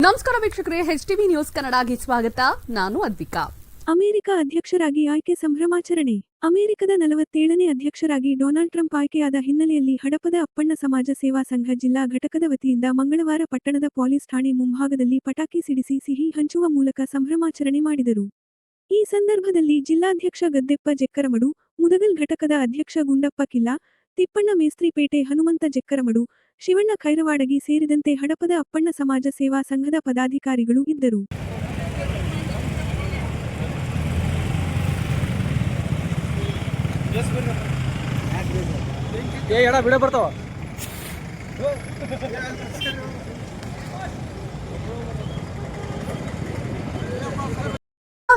ನಮಸ್ಕಾರ ವೀಕ್ಷಕರೇ H TV news ಕನ್ನಡಗೆ ಸ್ವಾಗತ. ನಾನು ಅದ್ವಿಕಾ. ಅಮೆರಿಕ ಅಧ್ಯಕ್ಷರಾಗಿ ಆಯ್ಕೆ ಸಂಭ್ರಮಾಚರಣೆ. ಅಮೆರಿಕದ ನಲವತ್ತೇಳನೇ ಅಧ್ಯಕ್ಷರಾಗಿ ಡೊನಾಲ್ಡ್ ಟ್ರಂಪ್ ಆಯ್ಕೆಯಾದ ಹಿನ್ನೆಲೆಯಲ್ಲಿ ಹಡಪದ ಅಪ್ಪಣ್ಣ ಸಮಾಜ ಸೇವಾ ಸಂಘ ಜಿಲ್ಲಾ ಘಟಕದ ವತಿಯಿಂದ ಮಂಗಳವಾರ ಪಟ್ಟಣದ ಪೊಲೀಸ್ ಠಾಣೆ ಮುಂಭಾಗದಲ್ಲಿ ಪಟಾಕಿ ಸಿಡಿಸಿ ಸಿಹಿ ಹಂಚುವ ಮೂಲಕ ಸಂಭ್ರಮಾಚರಣೆ ಮಾಡಿದರು. ಈ ಸಂದರ್ಭದಲ್ಲಿ ಜಿಲ್ಲಾಧ್ಯಕ್ಷ ಗದ್ದೆಪ್ಪ ಜೆಕ್ಕರಮಡು, ಮುದಗಲ್ ಘಟಕದ ಅಧ್ಯಕ್ಷ ಗುಂಡಪ್ಪ ಕಿಲ್ಲಾ, ತಿಪ್ಪಣ್ಣ ಮೇಸ್ತ್ರಿಪೇಟೆ ಹನುಮಂತ ಜೆಕ್ಕರಮಡು, ಶಿವಣ್ಣ ಖೈರವಾಡಗಿ ಸೇರಿದಂತೆ ಹಡಪದ ಅಪ್ಪಣ್ಣ ಸಮಾಜ ಸೇವಾ ಸಂಘದ ಪದಾಧಿಕಾರಿಗಳು ಇದ್ದರು. ಏ ಬಿಡ ಬರ್ತಾವ.